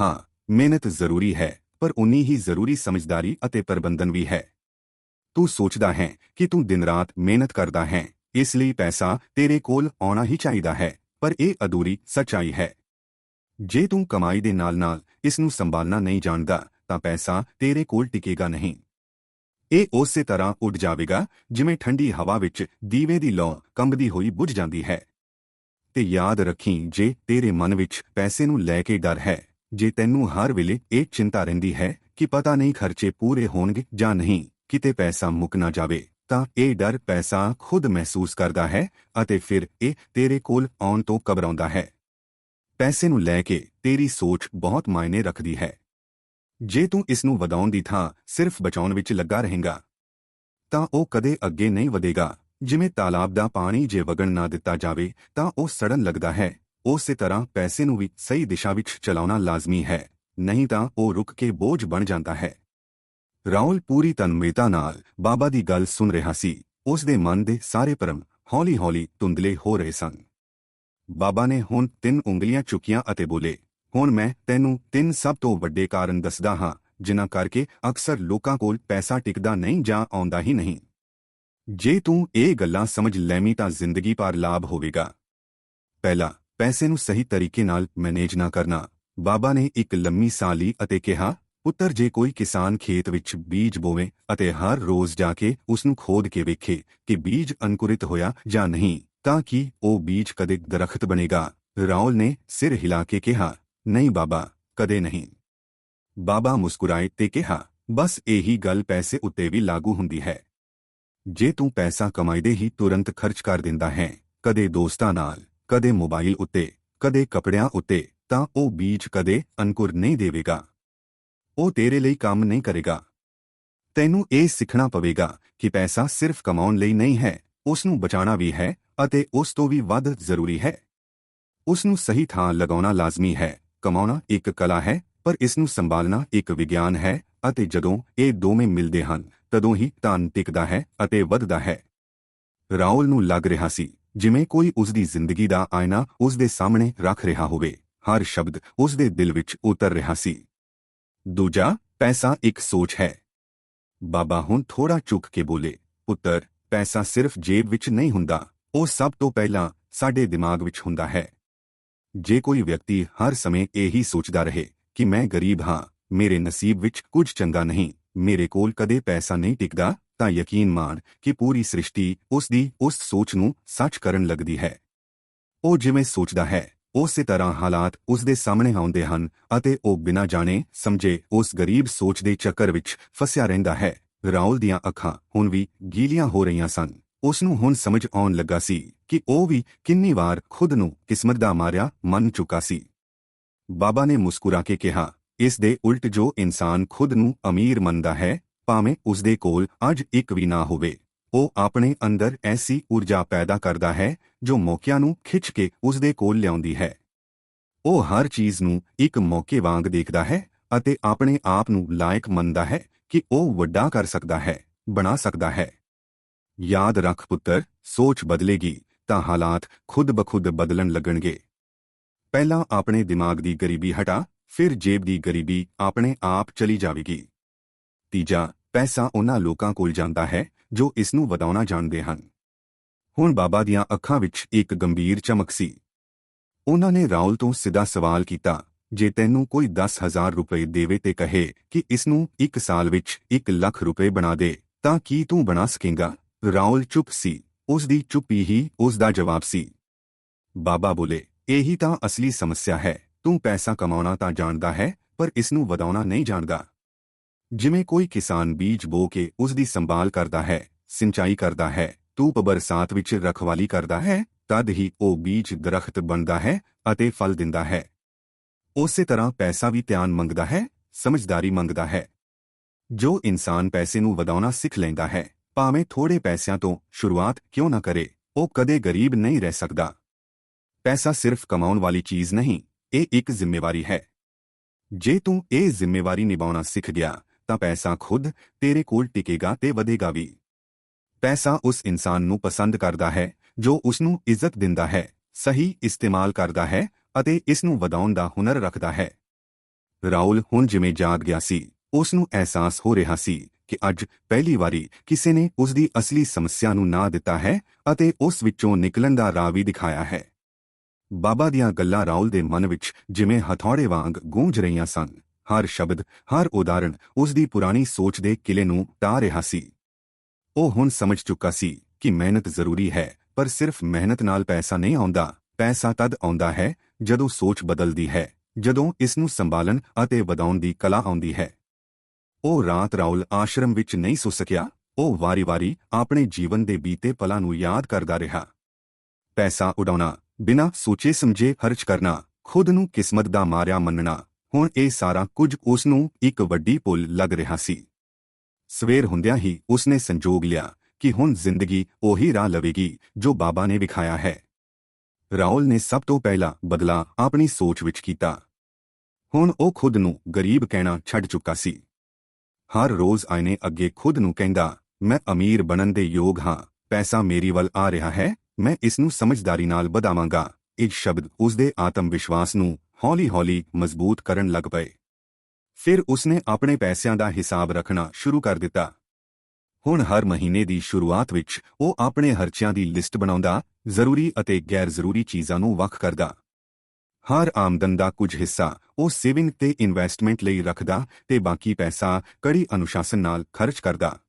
ਹਾਂ, ਮਿਹਨਤ ਜ਼ਰੂਰੀ ਹੈ। ਪਰ ਉਨੀ ਹੀ ਜ਼ਰੂਰੀ ਸਮਝਦਾਰੀ ਅਤੇ ਪ੍ਰਬੰਧਨ ਵੀ ਹੈ। ਤੂੰ ਸੋਚਦਾ ਹੈ ਕਿ ਤੂੰ ਦਿਨ ਰਾਤ ਮਿਹਨਤ ਕਰਦਾ ਹੈ, ਇਸ ਲਈ ਪੈਸਾ ਤੇਰੇ ਕੋਲ ਆਉਣਾ ਹੀ ਚਾਹੀਦਾ ਹੈ, ਪਰ ਇਹ ਅਧੂਰੀ ਸੱਚਾਈ ਹੈ। ਜੇ ਤੂੰ ਕਮਾਈ ਦੇ ਨਾਲ-ਨਾਲ ਇਸ ਨੂੰ ਸੰਭਾਲਣਾ ਨਹੀਂ ਜਾਣਦਾ, ਤਾਂ ਪੈਸਾ ਤੇਰੇ ਕੋਲ ਟਿਕੇਗਾ ਨਹੀਂ। ਇਹ ਉਸੇ ਤਰ੍ਹਾਂ ਉੱਡ ਜਾਵੇਗਾ ਜਿਵੇਂ ਠੰਡੀ ਹਵਾ ਵਿੱਚ ਦੀਵੇ ਦੀ ਲੌ ਕੰਬਦੀ ਹੋਈ ਬੁਝ ਜਾਂਦੀ ਹੈ। ਤੇ ਯਾਦ ਰੱਖੀਂ ਜੇ ਤੇਰੇ ਮਨ ਵਿੱਚ ਪੈਸੇ ਨੂੰ ਲੈ ਕੇ ਡਰ ਹੈ ਜੇ ਤੈਨੂੰ ਹਰ ਵੇਲੇ ਇਹ ਚਿੰਤਾ ਰਹਿੰਦੀ ਹੈ ਕਿ ਪਤਾ ਨਹੀਂ ਖਰਚੇ ਪੂਰੇ ਹੋਣਗੇ ਜਾਂ ਨਹੀਂ, ਕਿਤੇ ਪੈਸਾ ਮੁੱਕ ਨਾ ਜਾਵੇ, ਤਾਂ ਇਹ ਡਰ ਪੈਸਾ ਖੁਦ ਮਹਿਸੂਸ ਕਰਦਾ ਹੈ ਅਤੇ ਫਿਰ ਇਹ ਤੇਰੇ ਕੋਲ ਆਉਣ ਤੋਂ ਘਬਰਾਉਂਦਾ ਹੈ। ਪੈਸੇ ਨੂੰ ਲੈ ਕੇ ਤੇਰੀ ਸੋਚ ਬਹੁਤ ਮਾਇਨੇ ਰੱਖਦੀ ਹੈ। ਜੇ ਤੂੰ ਇਸ ਨੂੰ ਵਧਾਉਣ ਦੀ ਥਾਂ ਸਿਰਫ ਬਚਾਉਣ ਵਿੱਚ ਲੱਗਾ ਰਹੇਗਾ, ਤਾਂ ਉਹ ਕਦੇ ਅੱਗੇ ਨਹੀਂ ਵਧੇਗਾ। ਜਿਵੇਂ ਤਾਲਾਬ ਦਾ ਪਾਣੀ ਜੇ ਵਗਣ ਨਾ ਦਿੱਤਾ ਜਾਵੇ, ਤਾਂ ਉਹ ਸੜਨ ਲੱਗਦਾ ਹੈ। ਉਸੇ ਤਰ੍ਹਾਂ ਪੈਸੇ ਨੂੰ ਵੀ ਸਹੀ ਦਿਸ਼ਾ ਵਿੱਚ ਚਲਾਉਣਾ ਲਾਜ਼ਮੀ ਹੈ, ਨਹੀਂ ਤਾਂ ਉਹ ਰੁਕ ਕੇ ਬੋਝ ਬਣ ਜਾਂਦਾ ਹੈ। ਰਾਹੁਲ ਪੂਰੀ ਤਨਮੇਤਾ ਨਾਲ ਬਾਬਾ ਦੀ ਗੱਲ ਸੁਣ ਰਿਹਾ ਸੀ। ਉਸ ਦੇ ਮਨ ਦੇ ਸਾਰੇ ਪਰਮ ਹੌਲੀ-ਹੌਲੀ ਤੁੰਦਲੇ ਹੋ ਰਹੇ ਸਨ। ਬਾਬਾ ਨੇ ਹੁਣ ਤਿੰਨ ਉਂਗਲੀਆਂ ਚੁੱਕੀਆਂ ਅਤੇ ਬੋਲੇ, ਹੁਣ ਮੈਂ ਤੈਨੂੰ ਤਿੰਨ ਸਭ ਤੋਂ ਵੱਡੇ ਕਾਰਨ ਦੱਸਦਾ ਹਾਂ, ਜਿਨ੍ਹਾਂ ਕਰਕੇ ਅਕਸਰ ਲੋਕਾਂ ਕੋਲ ਪੈਸਾ ਟਿਕਦਾ ਨਹੀਂ ਜਾਂ ਆਉਂਦਾ ਹੀ ਨਹੀਂ। ਜੇ ਤੂੰ ਇਹ ਗੱਲਾਂ ਸਮਝ ਲੈਵੀਂ ਤਾਂ ਜ਼ਿੰਦਗੀ ਭਰ ਲਾਭ ਹੋਵੇਗਾ। ਪਹਿਲਾ ਪੈਸੇ ਨੂੰ ਸਹੀ ਤਰੀਕੇ ਨਾਲ ਮੈਨੇਜ ਨਾ ਕਰਨਾ। ਬਾਬਾ ਨੇ ਇੱਕ ਲੰਮੀ ਸਾਹ ਲਈ ਅਤੇ ਕਿਹਾ, ਪੁੱਤਰ, ਜੇ ਕੋਈ ਕਿਸਾਨ ਖੇਤ ਵਿੱਚ ਬੀਜ ਬੋਵੇ ਅਤੇ ਹਰ ਰੋਜ਼ ਜਾ ਕੇ ਉਸ ਨੂੰ ਖੋਦ ਕੇ ਵੇਖੇ ਕਿ ਬੀਜ ਅੰਕੁਰਿਤ ਹੋਇਆ ਜਾਂ ਨਹੀਂ, ਤਾਂ ਕਿ ਉਹ ਬੀਜ ਕਦੇ ਦਰਖਤ ਬਣੇਗਾ? ਰਾਉਲ ਨੇ ਸਿਰ ਹਿਲਾ ਕੇ ਕਿਹਾ, ਨਹੀਂ ਬਾਬਾ, ਕਦੇ ਨਹੀਂ। ਬਾਬਾ ਮੁਸਕਰਾਏ ਤੇ ਕਿਹਾ, ਬਸ ਇਹੀ ਗੱਲ ਪੈਸੇ ਉੱਤੇ ਵੀ ਲਾਗੂ ਹੁੰਦੀ ਹੈ। ਜੇ ਤੂੰ ਪੈਸਾ ਕਮਾਈਦੇ ਹੀ ਤੁਰੰਤ ਖਰਚ ਕਰ ਦਿੰਦਾ ਹੈ, ਕਦੇ ਦੋਸਤਾਂ ਨਾਲ। ਕਦੇ ਮੋਬਾਈਲ ਉੱਤੇ, ਕਦੇ ਕੱਪੜਿਆਂ ਉੱਤੇ, ਤਾਂ ਉਹ ਬੀਜ ਕਦੇ ਅੰਕੁਰ ਨਹੀਂ ਦੇਵੇਗਾ। ਉਹ ਤੇਰੇ ਲਈ ਕੰਮ ਨਹੀਂ ਕਰੇਗਾ। ਤੈਨੂੰ ਇਹ ਸਿੱਖਣਾ ਪਵੇਗਾ ਕਿ ਪੈਸਾ ਸਿਰਫ ਕਮਾਉਣ ਲਈ ਨਹੀਂ ਹੈ ਉਸ ਨੂੰ ਬਚਾਉਣਾ ਵੀ ਹੈ ਅਤੇ ਉਸ ਤੋਂ ਵੀ ਵੱਧ ਜ਼ਰੂਰੀ ਹੈ। ਉਸ ਨੂੰ ਸਹੀ ਥਾਂ ਲਗਾਉਣਾ ਲਾਜ਼ਮੀ ਹੈ, ਕਮਾਉਣਾ ਇੱਕ ਕਲਾ ਹੈ, ਪਰ ਇਸ ਨੂੰ ਸੰਭਾਲਣਾ ਇੱਕ ਵਿਗਿਆਨ ਹੈ ਅਤੇ ਜਦੋਂ ਇਹ ਦੋਵੇਂ ਮਿਲਦੇ ਹਨ, ਤਦੋਂ ਹੀ ਧਨ ਟਿਕਦਾ ਹੈ ਅਤੇ ਵੱਧਦਾ ਹੈ। ਰਾਹੁਲ ਨੂੰ ਲੱਗ ਰਿਹਾ ਸੀ। ਜਿਵੇਂ ਕੋਈ ਉਸ ਦੀ ਜ਼ਿੰਦਗੀ ਦਾ ਆਇਨਾ ਉਸ ਦੇ ਸਾਹਮਣੇ ਰੱਖ ਰਿਹਾ ਹੋਵੇ, ਹਰ ਸ਼ਬਦ ਉਸ ਦੇ ਦਿਲ ਵਿੱਚ ਉਤਰ ਰਿਹਾ ਸੀ। ਦੂਜਾ, ਪੈਸਾ ਇੱਕ ਸੋਚ ਹੈ। ਬਾਬਾ ਹੁਣ ਥੋੜਾ ਚੁੱਕ ਕੇ ਬੋਲੇ, ਪੁੱਤਰ, ਪੈਸਾ ਸਿਰਫ ਜੇਬ ਵਿੱਚ ਨਹੀਂ ਹੁੰਦਾ, ਉਹ ਸਭ ਤੋਂ ਪਹਿਲਾਂ ਸਾਡੇ ਦਿਮਾਗ ਵਿੱਚ ਹੁੰਦਾ ਹੈ। ਜੇ ਕੋਈ ਵਿਅਕਤੀ ਹਰ ਸਮੇਂ ਇਹੀ ਸੋਚਦਾ ਰਹੇ ਕਿ ਮੈਂ ਗਰੀਬ ਹਾਂ, ਮੇਰੇ ਨਸੀਬ ਵਿੱਚ ਕੁਝ ਚੰਗਾ ਨਹੀਂ, ਮੇਰੇ ਕੋਲ ਕਦੇ ਪੈਸਾ ਨਹੀਂ ਟਿਕਦਾ ਤਾਂ ਯਕੀਨ ਮਾਨ ਕਿ ਪੂਰੀ ਸ੍ਰਿਸ਼ਟੀ ਉਸ ਦੀ ਉਸ ਸੋਚ ਨੂੰ ਸੱਚ ਕਰਨ ਲੱਗਦੀ ਹੈ। ਉਹ ਜਿਵੇਂ ਸੋਚਦਾ ਹੈ, ਉਸੇ ਤਰ੍ਹਾਂ ਹਾਲਾਤ ਉਸ ਦੇ ਸਾਹਮਣੇ ਆਉਂਦੇ ਹਨ ਅਤੇ ਉਹ ਬਿਨਾਂ ਜਾਣੇ ਸਮਝੇ ਉਸ ਗਰੀਬ ਸੋਚ ਦੇ ਚੱਕਰ ਵਿੱਚ ਫਸਿਆ ਰਹਿੰਦਾ ਹੈ। ਰਾਹੁਲ ਦੀਆਂ ਅੱਖਾਂ ਹੁਣ ਵੀ ਗੀਲੀਆਂ ਹੋ ਰਹੀਆਂ ਸਨ। ਉਸ ਨੂੰ ਹੁਣ ਸਮਝ ਆਉਣ ਲੱਗਾ ਸੀ ਕਿ ਉਹ ਵੀ ਕਿੰਨੀ ਵਾਰ ਖੁਦ ਨੂੰ ਕਿਸਮਤ ਦਾ ਮਾਰਿਆ ਮੰਨ ਚੁੱਕਾ ਸੀ। ਬਾਬਾ ਨੇ ਮੁਸਕਰਾ ਕੇ ਕਿਹਾ, ਇਸ ਦੇ ਉਲਟ ਜੋ ਇਨਸਾਨ ਖੁਦ ਨੂੰ ਅਮੀਰ ਮੰਨਦਾ ਹੈ ਭਾਵੇਂ ਉਸ ਦੇ ਕੋਲ ਅੱਜ ਇੱਕ ਵੀ ਨਾ ਹੋਵੇ। ਉਹ ਆਪਣੇ ਅੰਦਰ ਐਸੀ ਊਰਜਾ ਪੈਦਾ ਕਰਦਾ ਹੈ, ਜੋ ਮੌਕਿਆਂ ਨੂੰ ਖਿੱਚ ਕੇ ਉਸ ਦੇ ਕੋਲ ਲਿਆਉਂਦੀ ਹੈ। ਉਹ ਹਰ ਚੀਜ਼ ਨੂੰ ਇੱਕ ਮੌਕੇ ਵਾਂਗ ਦੇਖਦਾ ਹੈ ਅਤੇ ਆਪਣੇ ਆਪ ਨੂੰ ਲਾਇਕ ਮੰਨਦਾ ਹੈ ਕਿ ਉਹ ਵੱਡਾ ਕਰ ਸਕਦਾ ਹੈ, ਬਣਾ ਸਕਦਾ ਹੈ। ਯਾਦ ਰੱਖ ਪੁੱਤਰ, ਸੋਚ ਬਦਲੇਗੀ, ਤਾਂ ਹਾਲਾਤ ਖੁਦ ਬਖੁਦ ਬਦਲਣ ਲੱਗਣਗੇ। ਪਹਿਲਾਂ ਆਪਣੇ ਦਿਮਾਗ ਦੀ ਗਰੀਬੀ ਹਟਾ, ਫਿਰ ਜੇਬ ਦੀ ਗਰੀਬੀ ਆਪਣੇ ਆਪ ਚਲੀ ਜਾਵੇਗੀ। ਤੀਜਾ ਪੈਸਾ ਉਹਨਾਂ ਲੋਕਾਂ ਕੋਲ ਜਾਂਦਾ ਹੈ, ਜੋ ਇਸ ਨੂੰ ਵਧਾਉਣਾ ਜਾਣਦੇ ਹਨ। ਹੁਣ ਬਾਬਾ ਦੀਆਂ ਅੱਖਾਂ ਵਿੱਚ ਇੱਕ ਗੰਭੀਰ ਚਮਕ ਸੀ। ਉਹਨਾਂ ਨੇ ਰਾਉਲ ਤੋਂ ਸਿੱਧਾ ਸਵਾਲ ਕੀਤਾ, ਜੇ ਤੈਨੂੰ ਕੋਈ 10000 ਰੁਪਏ ਦੇਵੇ ਤੇ ਕਹੇ ਕਿ ਇਸ ਨੂੰ ਇੱਕ ਸਾਲ ਵਿੱਚ 1 ਲੱਖ ਰੁਪਏ ਬਣਾ ਦੇ, ਤਾਂ ਕੀ ਤੂੰ ਬਣਾ ਸਕੇਂਗਾ? ਰਾਉਲ ਚੁੱਪ ਸੀ, ਉਸ ਦੀ ਚੁੱਪੀ ਹੀ ਉਸ ਦਾ ਜਵਾਬ ਸੀ। ਬਾਬਾ ਬੋਲੇ, ਇਹੀ ਤਾਂ ਅਸਲੀ ਸਮੱਸਿਆ ਹੈ, ਤੂੰ ਪੈਸਾ ਕਮਾਉਣਾ ਤਾਂ ਜਾਣਦਾ ਹੈ, ਪਰ ਇਸ ਨੂੰ ਵਧਾਉਣਾ ਨਹੀਂ ਜਾਣਦਾ। ਜਿਵੇਂ ਕੋਈ ਕਿਸਾਨ ਬੀਜ ਬੋ ਕੇ ਉਸ ਦੀ ਸੰਭਾਲ ਕਰਦਾ ਹੈ, ਸਿੰਚਾਈ ਕਰਦਾ ਹੈ, ਧੂਪ ਬਰਸਾਤ ਵਿੱਚ ਰਖਵਾਲੀ ਕਰਦਾ ਹੈ, ਤਦ ਹੀ ਉਹ ਬੀਜ ਦਰਖਤ ਬਣਦਾ ਹੈ ਅਤੇ ਫਲ ਦਿੰਦਾ ਹੈ। ਉਸੇ ਤਰ੍ਹਾਂ ਪੈਸਾ ਵੀ ਧਿਆਨ ਮੰਗਦਾ ਹੈ, ਸਮਝਦਾਰੀ ਮੰਗਦਾ ਹੈ। ਜੋ ਇਨਸਾਨ ਪੈਸੇ ਨੂੰ ਵਧਾਉਣਾ ਸਿੱਖ ਲੈਂਦਾ ਹੈ, ਭਾਵੇਂ ਥੋੜੇ ਪੈਸਿਆਂ ਤੋਂ ਸ਼ੁਰੂਆਤ ਕਿਉਂ ਨਾ ਕਰੇ, ਉਹ ਕਦੇ ਗਰੀਬ ਨਹੀਂ ਰਹਿ ਸਕਦਾ। ਪੈਸਾ ਸਿਰਫ ਕਮਾਉਣ ਵਾਲੀ ਚੀਜ਼ ਨਹੀਂ, ਇਹ ਇੱਕ ਜ਼ਿੰਮੇਵਾਰੀ ਹੈ। ਜੇ ਤੂੰ ਇਹ ਜ਼ਿੰਮੇਵਾਰੀ ਨਿਭਾਉਣਾ ਸਿੱਖ ਗਿਆ ਤਾਂ ਪੈਸਾ ਖੁਦ ਤੇਰੇ ਕੋਲ ਟਿਕੇਗਾ ਤੇ ਵਧੇਗਾ ਵੀ। ਪੈਸਾ ਉਸ ਇਨਸਾਨ ਨੂੰ ਪਸੰਦ ਕਰਦਾ ਹੈ, ਜੋ ਉਸ ਨੂੰ ਇੱਜ਼ਤ ਦਿੰਦਾ ਹੈ, ਸਹੀ ਇਸਤੇਮਾਲ ਕਰਦਾ ਹੈ ਅਤੇ ਇਸ ਨੂੰ ਵਧਾਉਣ ਦਾ ਹੁਨਰ ਰੱਖਦਾ ਹੈ। ਰਾਹੁਲ ਹੁਣ ਜਿਵੇਂ ਜਾਗ ਗਿਆ ਸੀ ਉਸ ਨੂੰ ਅਹਿਸਾਸ ਹੋ ਰਿਹਾ ਸੀ ਕਿ ਅੱਜ ਪਹਿਲੀ ਵਾਰੀ ਕਿਸੇ ਨੇ ਉਸ ਦੀ ਅਸਲੀ ਸਮੱਸਿਆ ਨੂੰ ਨਾ ਦਿੱਤਾ ਹੈ ਅਤੇ ਉਸ ਵਿੱਚੋਂ ਨਿਕਲਣ ਦਾ ਰਾਹ ਵੀ ਦਿਖਾਇਆ ਹੈ। ਬਾਬਾ ਦੀਆਂ ਗੱਲਾਂ ਰਾਉਲ ਦੇ ਮਨ ਵਿੱਚ ਜਿਵੇਂ ਹਥੌੜੇ ਵਾਂਗ ਗੂੰਜ ਰਹੀਆਂ ਸਨ। ਹਰ ਸ਼ਬਦ, ਹਰ ਉਦਾਹਰਣ ਉਸ ਦੀ ਪੁਰਾਣੀ ਸੋਚ ਦੇ ਕਿਲੇ ਨੂੰ ਟਾ ਰਿਹਾ ਸੀ। ਉਹ ਹੁਣ ਸਮਝ ਚੁੱਕਾ ਸੀ ਕਿ ਮਿਹਨਤ ਜ਼ਰੂਰੀ ਹੈ, ਪਰ ਸਿਰਫ ਮਿਹਨਤ ਨਾਲ ਪੈਸਾ ਨਹੀਂ ਆਉਂਦਾ। ਪੈਸਾ ਤਦ ਆਉਂਦਾ ਹੈ ਜਦੋਂ ਸੋਚ ਬਦਲਦੀ ਹੈ, ਜਦੋਂ ਇਸ ਨੂੰ ਸੰਭਾਲਣ ਅਤੇ ਵਧਾਉਣ ਦੀ ਕਲਾ ਆਉਂਦੀ ਹੈ। ਉਹ ਰਾਤ ਰਾਉਲ ਆਸ਼ਰਮ ਵਿੱਚ ਨਹੀਂ ਸੁ ਸਕਿਆ, ਉਹ ਵਾਰੀ-ਵਾਰੀ ਆਪਣੇ ਜੀਵਨ ਦੇ ਬੀਤੇ ਪਲਾਂ ਨੂੰ ਯਾਦ ਕਰਦਾ ਰਿਹਾ। ਪੈਸਾ ਉਡਾਉਣਾ, ਬਿਨਾਂ ਸੋਚੇ ਸਮਝੇ ਖਰਚ ਕਰਨਾ, ਖੁਦ ਨੂੰ ਕਿਸਮਤ ਦਾ ਮਾਰਿਆ ਮੰਨਣਾ ਹੁਣ ਇਹ ਸਾਰਾ ਕੁਝ ਉਸ ਨੂੰ ਇੱਕ ਵੱਡੀ ਪੁੱਲ ਲੱਗ ਰਿਹਾ ਸੀ। ਸਵੇਰ ਹੁੰਦਿਆਂ ਹੀ ਉਸਨੇ ਸੰਜੋਗ ਲਿਆ ਕਿ ਹੁਣ ਜ਼ਿੰਦਗੀ ਉਹੀ ਰਾਹ ਲਵੇਗੀ ਜੋ ਬਾਬਾ ਨੇ ਵਿਖਾਇਆ ਹੈ। ਰਾਹੁਲ ਨੇ ਸਭ ਤੋਂ ਪਹਿਲਾਂ ਬਦਲਾ ਆਪਣੀ ਸੋਚ ਵਿੱਚ ਕੀਤਾ। ਹੁਣ ਉਹ ਖੁਦ ਨੂੰ ਗਰੀਬ ਕਹਿਣਾ ਛੱਡ ਚੁੱਕਾ ਸੀ। ਹਰ ਰੋਜ਼ ਆਇਨੇ ਅੱਗੇ ਖੁਦ ਨੂੰ ਕਹਿੰਦਾ, ਮੈਂ ਅਮੀਰ ਬਣਨ ਦੇ ਯੋਗ ਹਾਂ, ਪੈਸਾ ਮੇਰੀ ਵੱਲ ਆ ਰਿਹਾ ਹੈ, ਮੈਂ ਇਸ ਨੂੰ ਸਮਝਦਾਰੀ ਨਾਲ ਵਧਾਵਾਂਗਾ। ਇਹ ਸ਼ਬਦ ਉਸ ਦੇ ਆਤਮ ਵਿਸ਼ਵਾਸ ਨੂੰ ਹੌਲੀ-ਹੌਲੀ ਮਜ਼ਬੂਤ ਕਰਨ ਲੱਗ ਪਏ। ਫਿਰ ਉਸਨੇ ਆਪਣੇ ਪੈਸਿਆਂ ਦਾ ਹਿਸਾਬ ਰੱਖਣਾ ਸ਼ੁਰੂ ਕਰ ਦਿੱਤਾ। ਹੁਣ ਹਰ ਮਹੀਨੇ ਦੀ ਸ਼ੁਰੂਆਤ ਵਿੱਚ ਉਹ ਆਪਣੇ ਖਰਚਿਆਂ ਦੀ ਲਿਸਟ ਬਣਾਉਂਦਾ, ਜ਼ਰੂਰੀ ਅਤੇ ਗੈਰ ਜ਼ਰੂਰੀ ਚੀਜ਼ਾਂ ਨੂੰ ਵੱਖ ਕਰਦਾ। ਹਰ ਆਮਦਨ ਦਾ ਕੁਝ ਹਿੱਸਾ ਉਹ ਸੇਵਿੰਗ ਤੇ ਇਨਵੈਸਟਮੈਂਟ ਲਈ ਰੱਖਦਾ ਤੇ ਬਾਕੀ ਪੈਸਾ ਕੜੀ ਅਨੁਸ਼ਾਸਨ ਨਾਲ ਖਰਚ ਕਰਦਾ।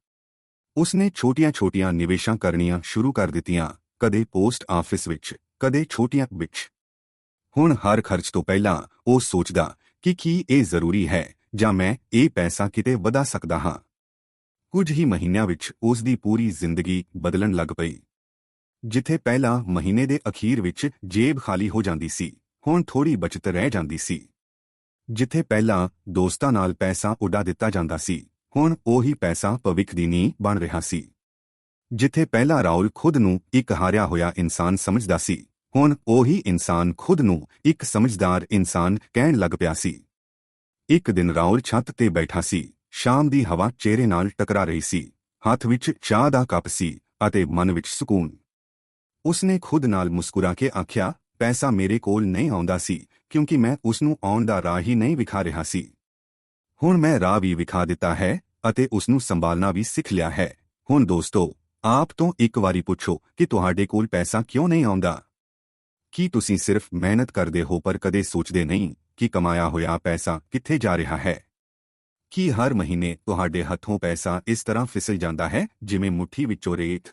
ਉਸਨੇ ਛੋਟੀਆਂ-ਛੋਟੀਆਂ ਨਿਵੇਸ਼ਾਂ ਕਰਨੀਆਂ ਸ਼ੁਰੂ ਕਰ ਦਿੱਤੀਆਂ, ਕਦੇ ਪੋਸਟ ਆਫਿਸ ਵਿੱਚ, ਕਦੇ ਛੋਟੀਆਂ ਵਿੱਚ। ਹੁਣ ਹਰ ਖਰਚ ਤੋਂ ਪਹਿਲਾਂ ਉਹ ਸੋਚਦਾ ਕਿ ਕੀ ਇਹ ਜ਼ਰੂਰੀ ਹੈ ਜਾਂ ਮੈਂ ਇਹ ਪੈਸਾ ਕਿਤੇ ਵਧਾ ਸਕਦਾ ਹਾਂ। ਕੁਝ ਹੀ ਮਹੀਨਿਆਂ ਵਿੱਚ ਉਸ ਦੀ ਪੂਰੀ ਜ਼ਿੰਦਗੀ ਬਦਲਣ ਲੱਗ ਪਈ। ਜਿੱਥੇ ਪਹਿਲਾਂ ਮਹੀਨੇ ਦੇ ਅਖੀਰ ਵਿੱਚ ਜੇਬ ਖਾਲੀ ਹੋ ਜਾਂਦੀ ਸੀ, ਹੁਣ ਥੋੜੀ ਬਚਤ ਰਹਿ ਜਾਂਦੀ ਸੀ। ਜਿੱਥੇ ਪਹਿਲਾਂ ਦੋਸਤਾਂ ਨਾਲ ਪੈਸਾ ਉਡਾ ਦਿੱਤਾ ਜਾਂਦਾ ਸੀ, ਹੁਣ ਉਹੀ ਪੈਸਾ ਭਵਿੱਖ ਦੀ ਨੀਂਹ ਬਣ ਰਿਹਾ ਸੀ। ਜਿੱਥੇ ਪਹਿਲਾਂ ਰਾਹੁਲ ਖੁਦ ਨੂੰ ਇੱਕ ਹਾਰਿਆ ਹੋਇਆ ਇਨਸਾਨ ਸਮਝਦਾ ਸੀ ਹੁਣ ਉਹੀ ਇਨਸਾਨ ਖੁਦ ਨੂੰ ਇੱਕ ਸਮਝਦਾਰ ਇਨਸਾਨ ਕਹਿਣ ਲੱਗ ਪਿਆ ਸੀ। ਇੱਕ ਦਿਨ ਰਾਉਲ ਛੱਤ ਤੇ ਬੈਠਾ ਸੀ। ਸ਼ਾਮ ਦੀ ਹਵਾ ਚਿਹਰੇ ਨਾਲ ਟਕਰਾ ਰਹੀ ਸੀ। ਹੱਥ ਵਿੱਚ ਚਾਹ ਦਾ ਕੱਪ ਸੀ ਅਤੇ ਮਨ ਵਿੱਚ ਸਕੂਨ। ਉਸਨੇ ਖੁਦ ਨਾਲ ਮੁਸਕਰਾ ਕੇ ਆਖਿਆ, ਪੈਸਾ ਮੇਰੇ ਕੋਲ ਨਹੀਂ ਆਉਂਦਾ ਸੀ, ਕਿਉਂਕਿ ਮੈਂ ਉਸ ਨੂੰ ਆਉਣ ਦਾ ਰਾਹ ਹੀ ਨਹੀਂ ਵਿਖਾ ਰਿਹਾ ਸੀ। ਹੁਣ ਮੈਂ ਰਾਹ ਵੀ ਵਿਖਾ ਦਿੱਤਾ ਹੈ ਅਤੇ ਉਸ ਨੂੰ ਸੰਭਾਲਣਾ ਵੀ ਸਿੱਖ ਲਿਆ ਹੈ। ਹੁਣ ਦੋਸਤੋ, ਆਪ ਤੋਂ ਇੱਕ ਵਾਰੀ ਪੁੱਛੋ ਕਿ ਤੁਹਾਡੇ ਕੋਲ ਪੈਸਾ ਕਿਉਂ ਨਹੀਂ ਆਉਂਦਾ? ਕੀ ਤੁਸੀਂ ਸਿਰਫ ਮਿਹਨਤ ਕਰਦੇ ਹੋ ਪਰ ਕਦੇ ਸੋਚਦੇ ਨਹੀਂ ਕਿ ਕਮਾਇਆ ਹੋਇਆ ਪੈਸਾ ਕਿੱਥੇ ਜਾ ਰਿਹਾ ਹੈ? ਕੀ ਹਰ ਮਹੀਨੇ ਤੁਹਾਡੇ ਹੱਥੋਂ ਪੈਸਾ ਇਸ ਤਰ੍ਹਾਂ ਫਿਸਲ ਜਾਂਦਾ ਹੈ ਜਿਵੇਂ ਮੁੱਠੀ ਵਿੱਚੋਂ ਰੇਤ?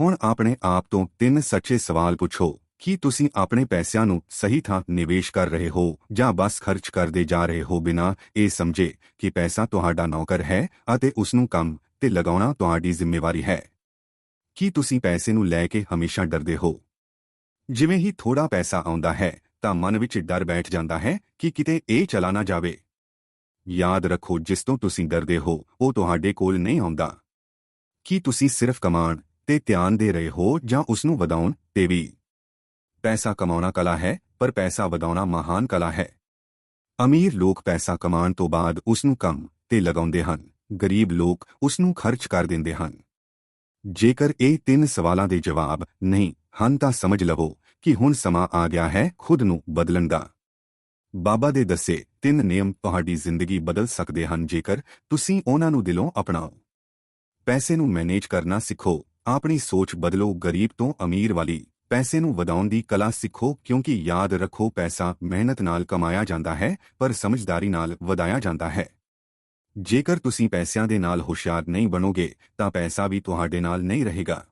ਹੁਣ ਆਪਣੇ ਆਪ ਤੋਂ ਤਿੰਨ ਸੱਚੇ ਸਵਾਲ ਪੁੱਛੋ। ਕੀ ਤੁਸੀਂ ਆਪਣੇ ਪੈਸਿਆਂ ਨੂੰ ਸਹੀ ਥਾਂ ਨਿਵੇਸ਼ ਕਰ ਰਹੇ ਹੋ ਜਾਂ ਬਸ ਖਰਚ ਕਰਦੇ ਜਾ ਰਹੇ ਹੋ ਬਿਨਾਂ ਇਹ ਸਮਝੇ ਕਿ ਪੈਸਾ ਤੁਹਾਡਾ ਨੌਕਰ ਹੈ ਅਤੇ ਉਸ ਨੂੰ ਕੰਮ ਤੇ ਲਗਾਉਣਾ ਤੁਹਾਡੀ ਜ਼ਿੰਮੇਵਾਰੀ ਹੈ? ਕੀ ਤੁਸੀਂ ਪੈਸੇ ਨੂੰ ਲੈ ਕੇ ਹਮੇਸ਼ਾ ਡਰਦੇ ਹੋ? ਜਿਵੇਂ ਹੀ ਥੋੜਾ ਪੈਸਾ ਆਉਂਦਾ ਹੈ, ਤਾਂ ਮਨ ਵਿੱਚ ਡਰ ਬੈਠ ਜਾਂਦਾ ਹੈ ਕਿ ਕਿਤੇ ਇਹ ਚਲਾ ਨਾ ਜਾਵੇ। ਯਾਦ ਰੱਖੋ, ਜਿਸ ਤੋਂ ਤੁਸੀਂ ਡਰਦੇ ਹੋ, ਉਹ ਤੁਹਾਡੇ ਕੋਲ ਨਹੀਂ ਆਉਂਦਾ। ਕੀ ਤੁਸੀਂ ਸਿਰਫ ਕਮਾਣ ਤੇ ਧਿਆਨ ਦੇ ਰਹੇ ਹੋ ਜਾਂ ਉਸ ਨੂੰ ਵਧਾਉਣ ਤੇ ਵੀ? ਪੈਸਾ ਕਮਾਉਣਾ ਕਲਾ ਹੈ, ਪਰ ਪੈਸਾ ਵਧਾਉਣਾ ਮਹਾਨ ਕਲਾ ਹੈ। ਅਮੀਰ ਲੋਕ ਪੈਸਾ ਕਮਾਉਣ ਤੋਂ ਬਾਅਦ ਉਸ ਨੂੰ ਕੰਮ ਤੇ ਲਗਾਉਂਦੇ ਹਨ, ਗਰੀਬ ਲੋਕ ਉਸ ਨੂੰ ਖਰਚ ਕਰ ਦਿੰਦੇ ਹਨ। ਜੇਕਰ ਇਹ ਤਿੰਨ ਸਵਾਲਾਂ ਦੇ ਜਵਾਬ ਨਹੀਂ ਹਨ ਤਾਂ ਸਮਝ ਲਵੋ ਕਿ ਹੁਣ ਸਮਾਂ ਆ ਗਿਆ ਹੈ ਖੁਦ ਨੂੰ ਬਦਲਣ ਦਾ। ਬਾਬਾ ਦੇ ਦੱਸੇ ਤਿੰਨ ਨਿਯਮ ਤੁਹਾਡੀ ਜ਼ਿੰਦਗੀ ਬਦਲ ਸਕਦੇ ਹਨ ਜੇਕਰ ਤੁਸੀਂ ਉਹਨਾਂ ਨੂੰ ਦਿਲੋਂ ਅਪਣਾਓ। ਪੈਸੇ ਨੂੰ ਮੈਨੇਜ ਕਰਨਾ ਸਿੱਖੋ, ਆਪਣੀ ਸੋਚ ਬਦਲੋ, ਗਰੀਬ ਤੋਂ ਅਮੀਰ ਵਾਲੀ। ਪੈਸੇ ਨੂੰ ਵਧਾਉਣ ਦੀ ਕਲਾ ਸਿੱਖੋ ਕਿਉਂਕਿ ਯਾਦ ਰੱਖੋ ਪੈਸਾ ਮਿਹਨਤ ਨਾਲ ਕਮਾਇਆ ਜਾਂਦਾ ਹੈ, ਪਰ ਸਮਝਦਾਰੀ ਨਾਲ ਵਧਾਇਆ ਜਾਂਦਾ ਹੈ। ਜੇਕਰ ਤੁਸੀਂ ਪੈਸਿਆਂ ਦੇ ਨਾਲ ਹੁਸ਼ਿਆਰ ਨਹੀਂ ਬਣੋਗੇ ਤਾਂ ਪੈਸਾ ਵੀ ਤੁਹਾਡੇ ਨਾਲ ਨਹੀਂ ਰਹੇਗਾ।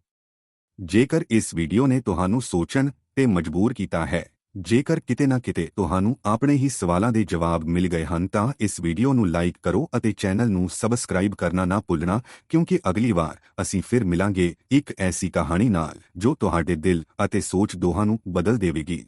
ਜੇਕਰ ਇਸ ਵੀਡੀਓ ਨੇ ਤੁਹਾਨੂੰ ਸੋਚਣ ਤੇ ਮਜਬੂਰ ਕੀਤਾ ਹੈ, ਜੇਕਰ ਕਿਤੇ ਨਾ ਕਿਤੇ ਤੁਹਾਨੂੰ ਆਪਣੇ ਹੀ ਸਵਾਲਾਂ ਦੇ ਜਵਾਬ ਮਿਲ ਗਏ ਹਨ ਤਾਂ ਇਸ ਵੀਡੀਓ ਨੂੰ ਲਾਈਕ ਕਰੋ ਅਤੇ ਚੈਨਲ ਨੂੰ ਸਬਸਕ੍ਰਾਈਬ ਕਰਨਾ ਨਾ ਭੁੱਲਣਾ, ਕਿਉਂਕਿ ਅਗਲੀ ਵਾਰ ਅਸੀਂ ਫਿਰ ਮਿਲਾਂਗੇ ਇੱਕ ਐਸੀ ਕਹਾਣੀ ਨਾਲ ਜੋ ਤੁਹਾਡੇ ਦਿਲ ਅਤੇ ਸੋਚ ਦੋਹਾਂ ਨੂੰ ਬਦਲ ਦੇਵੇਗੀ।